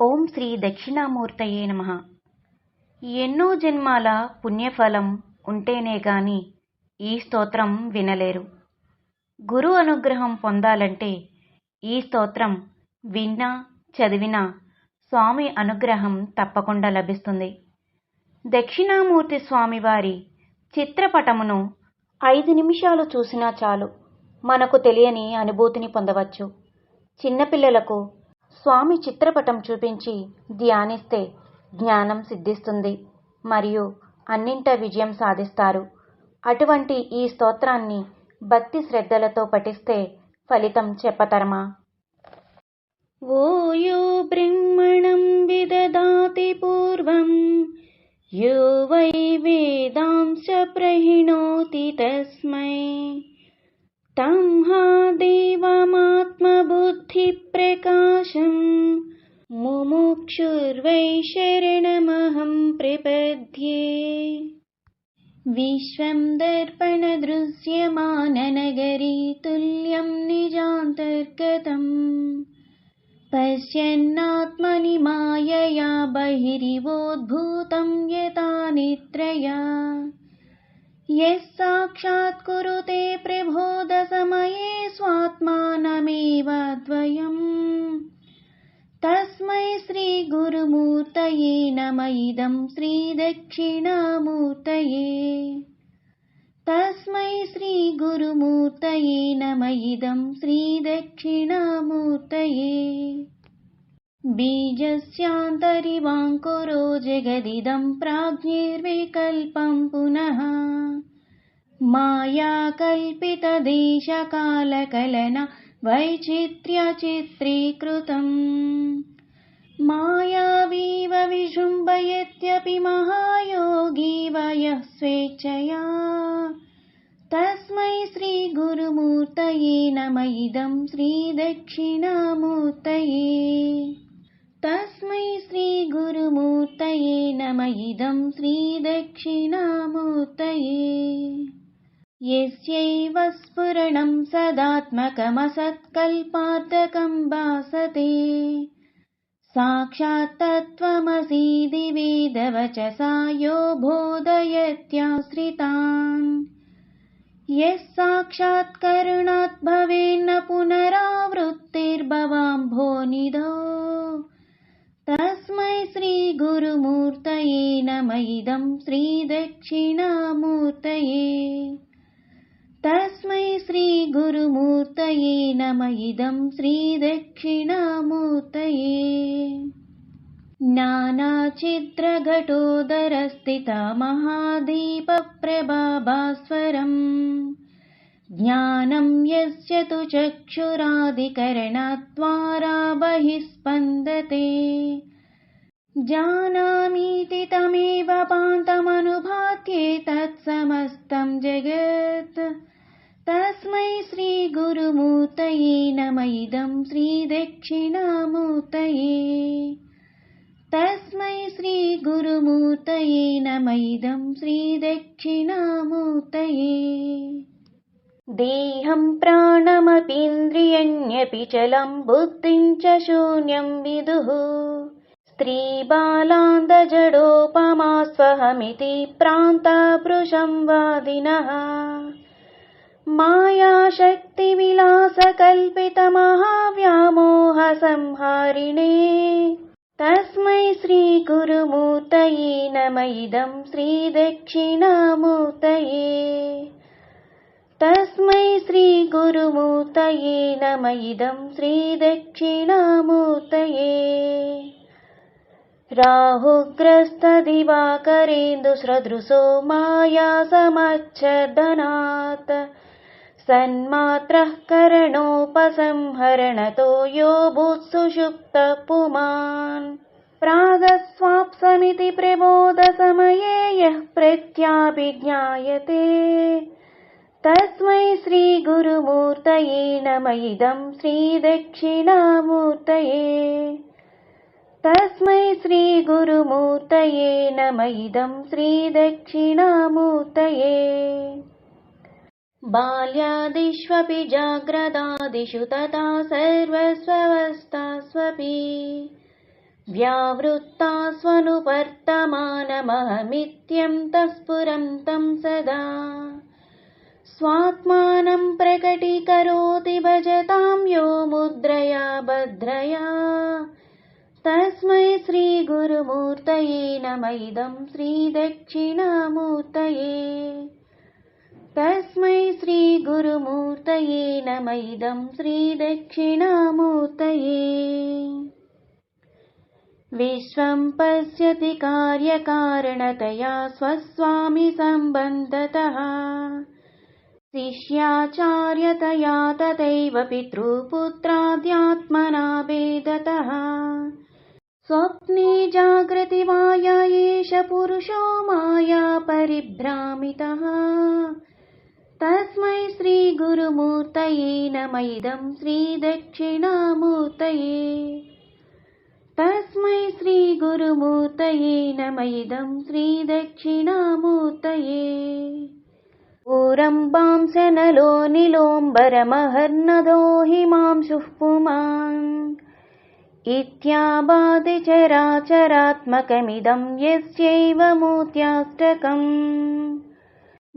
ఓం శ్రీ దక్షిణామూర్తయే నమ. ఎన్నో జన్మాల పుణ్యఫలం ఉంటేనే గాని ఈ స్తోత్రం వినలేరు. గురు అనుగ్రహం పొందాలంటే ఈ స్తోత్రం విన్నా చదివినా స్వామి అనుగ్రహం తప్పకుండా లభిస్తుంది. దక్షిణామూర్తి స్వామివారి చిత్రపటమును ఐదు నిమిషాలు చూసినా చాలు. మనకు తెలియని అనుభూతిని పొందవచ్చు. చిన్నపిల్లలకు స్వామి చిత్రపటం చూపించి ధ్యానిస్తే జ్ఞానం సిద్ధిస్తుంది. మరియు అన్నింట విజయం సాధిస్తారు. అటువంటి ఈ స్తోత్రాన్ని భక్తి శ్రద్ధలతో పఠిస్తే ఫలితం చెప్పతరమా? ఓయో బ్రహ్మణం విదదాతి పూర్వం యో వై వేదాంశ ప్రహిణోతి తస్మై. तं पश्यन्नात्मनि मायया बहिरिवोद्भूतं यथा निद्रया यः साक्षात् कुरुते प्रबोधसमये स्वात्मानमेव द्वयम्। तस्मै श्रीगुरुमूर्तये नम इदं श्रीदक्षिणामूर्तये। तस्मै श्रीगुरुमूर्तये नम इदं श्रीदक्षिणामूर्तये बीजस्यान्तरिवाङ्कुरो जगदिदं प्राज्ञैर्विकल्पं पुनः। मायाकल्पितदेशकालकलना वैचित्र्यचित्रीकृतम्। मायावीव विजृम्भयत्यपि महायोगी वयः स्वेच्छया। तस्मै श्रीगुरुमूर्तये नम। इदं श्रीदक्षिणामूर्तये तस्मै श्रीगुरुमूर्तये नम। इदं श्रीदक्षिणामूर्तये। यस्यैव स्फुरणं सदात्मकमसत्कल्पार्थकं भासते। साक्षात् तत्त्वमसीदि वेदवचसा यो बोधयत्याश्रितान् यः साक्षात् करुणात् भवेन्न पुनरावृत्तिर्भवाम्भोनिधौ तस्मै श्रीगुरुमूर्तये नम इदं श्रीदक्षिणामूर्तये। तस्मै श्रीगुरुमूर्तये नम इदं श्रीदक्षिणामूर्तये। नानाचित्रघटोदरस्थितमहादीपप्रभाभास्वरम् ज्ञानं यस्य तु चक्षुरादिकरणद्वारा बहिः स्पन्दते। जानामीति तमेव पान्तमनुभात्ये तत्समस्तं जगत्। तस्मै श्रीगुरुमूर्तये नम इदं श्रीदक्षिणामूर्तये। तस्मै श्रीगुरुमूर्तये नम इदं श्रीदक्षिणामूर्तये देहं प्राणमपीन्द्रियण्यपि चलं बुद्धिं च शून्यं विदुः। स्त्रीबालान्दजडोपमा स्वहमिति प्रान्ताभृशं वादिनः। मायाशक्तिविलासकल्पितमहाव्यामोहसंहारिणे। तस्मै श्रीगुरुमूर्तये नम। इदं श्रीदक्षिणामूर्तये तस्मै श्रीगुरुमूर्तये नम। इदं श्रीदक्षिणामूर्तये राहुग्रस्तदिवाकरेन्दुसदृशो मायासमच्छदनात्। सन्मात्रः करणोपसंहरणतो यो भूत्सुषुप्तः पुमान् प्रागस्वाप्समिति प्रबोधसमये यः प्रत्याभिज्ञायते तस्मै श्रीगुरुमूर्तये नम इदं श्रीदक्षिणामूर्तये। बाल्यादिष्वपि जाग्रदादिषु तथा सर्वस्वस्थास्वपि व्यावृत्ता स्वनुवर्तमानमहमित्यन्तः स्फुरन्तं सदा स्वात्मानं प्रकटीकरोति भजतां यो मुद्रया भद्रया। तस्मै श्रीगुरुमूर्तये नम इदं श्रीदक्षिणामूर्तये। तस्मै श्रीगुरुमूर्तये नम इदं श्रीदक्षिणामूर्तये। विश्वं पश्यति कार्यकारणतया स्वस्वामि सम्बन्धतः शिष्याचार्यतया तथैव पितृपुत्राद्यात्मना वेदतः स्वप्ने जागृति माया एष पुरुषो माया परिभ्रामितः। तस्मै श्रीगुरुमूर्तये नम इदं श्रीदक्षिणामूर्तये। तस्मै श्रीगुरुमूर्तये इदं श्रीदक्षिणामूर्तये ऊरम्बांसनलो निलोम्बरमहर्नदो हिमांशुः पुमान्। इत्याबाधि चराचरात्मकमिदं यस्यैव मूर्त्याष्टकम्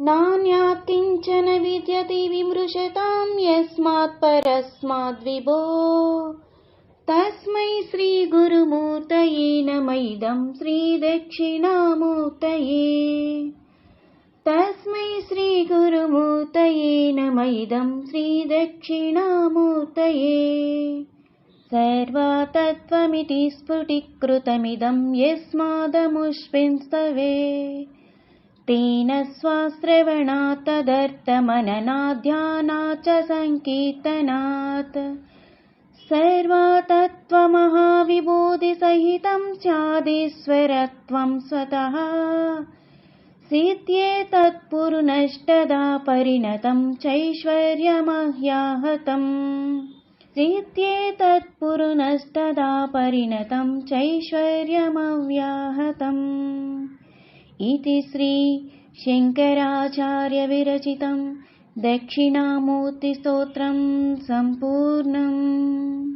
नान्यात् किञ्चन विद्यते विमृशतां यस्मात् परस्माद्विभो तस्मै श्रीगुरुमूर्तये नम। इदं श्रीदक्षिणामूर्तये श्रीगुरुमूर्तये नम इदं श्रीदक्षिणामूर्तये सर्वा तत्त्वमिति स्फुटीकृतमिदं यस्मादमुष्मिंस्तवे तेन स्वाश्रवणात् तदर्थमननाध्यानात् च सङ्कीर्तनात् सर्वा तत्त्वमहाविभूतिसहितं स्यादीश्वरत्वं स्वतः सिद्ध्येतत्पुरुनष्टदा परिणतं चैश्वर्यमह्याहतम्। सिद्ध्येतत्पुरुनष्टदा परिणतं चैश्वर्यमव्याहतम्। इति श्रीशङ्कराचार्यविरचितं दक्षिणामूर्तिस्तोत्रं सम्पूर्णम्